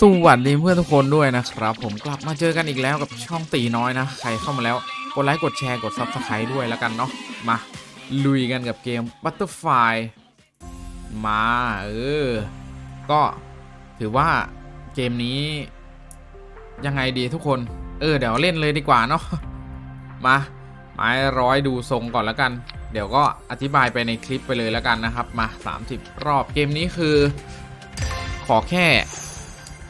สวัสดีเพื่อนทุกคนด้วยนะครับ ผมกลับมาเจอกันอีกแล้วกับช่องตีน้อยนะ ใครเข้ามาแล้วกดไลค์กดแชร์กด Subscribe ด้วยแล้วกันเนาะมา ลุยกันกับเกม Butterfly มาเออ ก็ถือว่าเกมนี้ ยังไงดีทุกคน เออ เดี๋ยวเล่นเลยดีกว่าเนาะมาไม้ร้อยดูทรงก่อนแล้วกัน เดี๋ยวก็อธิบายไปในคลิปไปเลยแล้วกันนะครับ มา 30 รอบเกมนี้คือ ขอแค่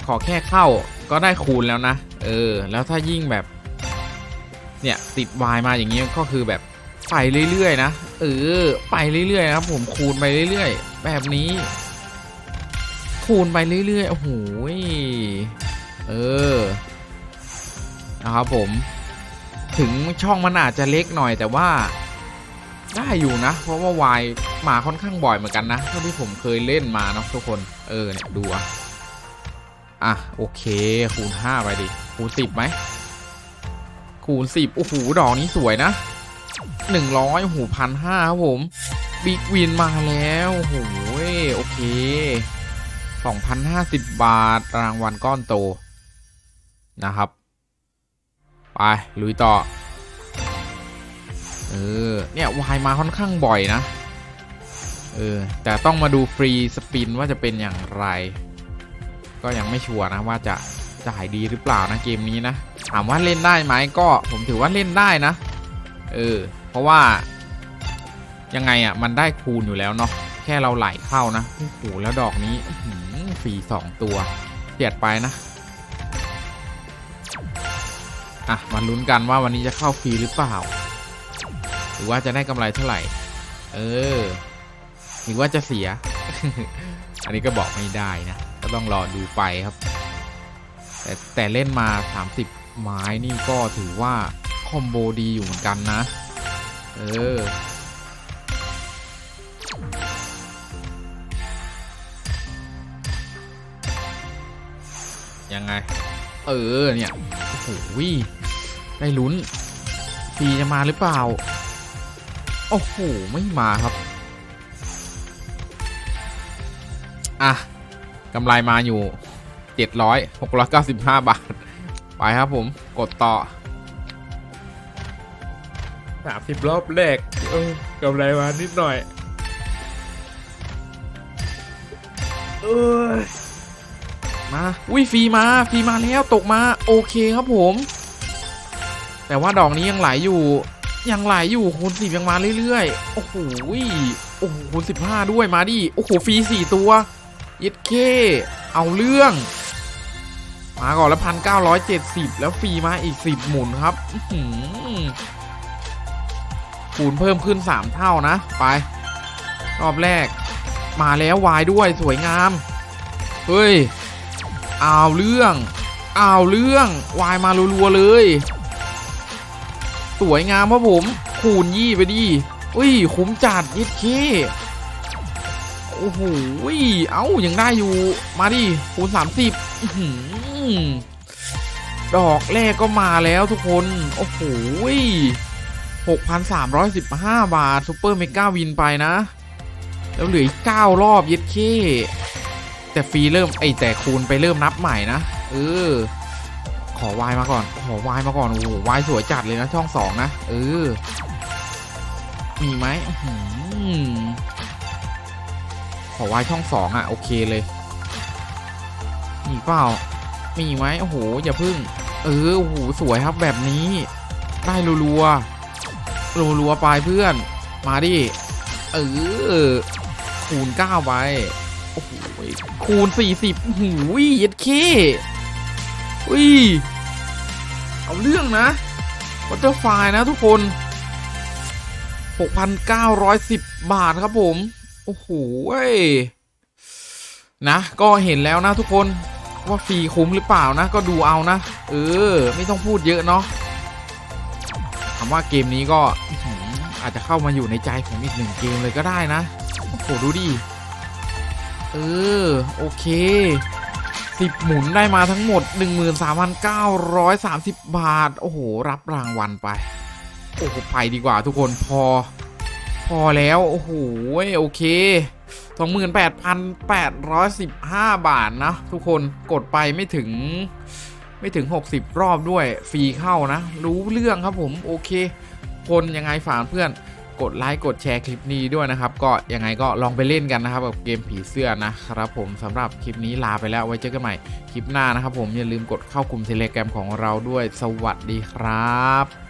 ขอแค่เข้าก็ได้คูณแล้วนะ เออ แล้วถ้ายิ่งแบบ เนี่ยติดวายมาอย่างนี้ก็คือแบบไปเรื่อยๆนะ เออ ไปเรื่อยๆนะครับผมคูณไปเรื่อยๆ แบบนี้ คูณไปเรื่อยๆ โอ้โห เออ นะครับผม ถึงช่องมันอาจจะเล็กหน่อยแต่ว่าได้อยู่นะ เพราะว่าวายมาค่อนข้างบ่อยเหมือนกันนะเท่าที่ผมเคยเล่นมาเนาะทุกคน เออเนี่ยดูอะ อะ โอเค คูณ 5 ไปดิ คูณ 10ไหมคูณ 10 โอ้โห ดอกนี้สวยนะ 100โอ้โหพันห้าครับผม บิ๊กวินมาแล้ว โอ้โห โอเค 2,050 บาท รางวัลก้อนโต นะครับ ไป ลุยต่อ เออ เนี่ยวายมาค่อนข้างบ่อยนะ เออ แต่ต้องมาดูฟรีสปินว่าจะเป็นอย่างไร ก็ยังไม่ชัวร์นะว่าจะจ่ายดีหรือเปล่านะเกมนี้นะ ถามว่าเล่นได้ไหมก็ผมถือว่าเล่นได้นะ เออ เพราะว่า ยังไงอะมันได้คูณอยู่แล้วเนาะแค่เราไหลเข้านะโอ้โหแล้วดอกนี้อื้อหือฟรีสองตัวเปียดไปนะอะมาลุ้นกันว่าวันนี้จะเข้าฟรีหรือเปล่า หรือว่าจะได้กำไรเท่าไหร่ เออหรือว่าจะเสีย อันนี้ก็บอกไม่ได้นะ ก็ต้องรอดูไปครับ แต่แต่เล่นมา 30 ไม้นี่ก็ถือว่า คอมโบดีอยู่เหมือนกันนะ เออยังไง เออ เนี่ย โอ้โหได้ลุ้นฟรีจะมาหรือเปล่า โอ้โห ไม่มาครับ อะ กำไรมาอยู่ 700 695 บาท ไปครับผมกดต่อ30รอบแรกเออกำไรมานิดหน่อยเออมาอุ้ยฟรีมาฟรีมาแล้วตกมา โอเคครับผม แต่ว่าดอกนี้ยังไหลอยู่ ยังไหลอยู่คูณสิบยังมาเรื่อยๆ โอ้โหโอ้โหคูณสิบห้าด้วยมาดิ โอ้โหฟรีสี่ตัว ยิดเค เอาเรื่อง มาก่อนแล้วพันเก้าร้อยเจ็ดสิบแล้วฟรีมาอีกสิบหมุนครับคูณเพิ่มขึ้นสามเท่านะ ไป รอบแรก มาแล้ววายด้วยสวยงาม เฮ้ย เอาเรื่อง เอาเรื่องวายมารัวๆเลย สวยงามครับผม คูณยี่ไปดิอุ้ย คุ้มจัดยิดเค โอ้โหเอ้ายังได้อยู่ มาดิคูณสามสิบดอกแรกก็มาแล้วทุกคน โอ้โหหกพันสามร้อยสิบห้าบาทซูเปอร์เมกาวินไปนะ แล้วเหลืออีกเก้ารอบเย็ดเคแต่ฟรีเริ่มไอแต่คูณไปเริ่มนับใหม่นะ เออ ขอวายมาก่อน ขอวายมาก่อน โอ้โหวายสวยจัดเลยนะช่องสองนะ เออ มีไหม ขอวายช่องสองอะ โอเคเลยมีเปล่า มีไหมโอ้โห อย่าพึ่ง เออ โอ้โห สวยครับแบบนี้ ได้รัวๆรัวๆไปเพื่อน มาดิ เออ คูณเก้าไป โอ้โห คูณสี่สิบหูยเย็ดเคอุ้ย เอาเรื่องนะวัตเตอร์ไฟนะทุกคน 6,910 บาทครับผม โอ้โห้ยนะ ก็เห็นแล้วนะทุกคนว่าฟรีคุ้มหรือเปล่านะ ก็ดูเอานะ เออ ไม่ต้องพูดเยอะเนาะถามว่าเกมนี้ก็อื้อหืออาจจะเข้ามาอยู่ในใจของอีกหนึ่งเกมเลยก็ได้นะ โอ้โห ดูดิ เออ โอเคสิบหมุนได้มาทั้งหมด 13,930 บาท โอ้โห รับรางวัลไป โอ้โห ไปดีกว่าทุกคนพอ พอแล้ว โอ้โหโอเค 28,815 บาทนะ ทุกคนกดไปไม่ถึงไม่ถึง 60 รอบด้วยฟรีเข้านะ รู้เรื่องครับผมโอเค คนยังไงฝากเพื่อนกดไลค์กดแชร์คลิปนี้ด้วยนะครับ ก็ยังไงก็ลองไปเล่นกันนะครับกับเกมผีเสื้อนะครับผมสำหรับคลิปนี้ลาไปแล้วไว้เจอกันใหม่คลิปหน้านะครับผมอย่าลืมกดเข้ากลุ่มเทเลแกรมของเราด้วยสวัสดีครับ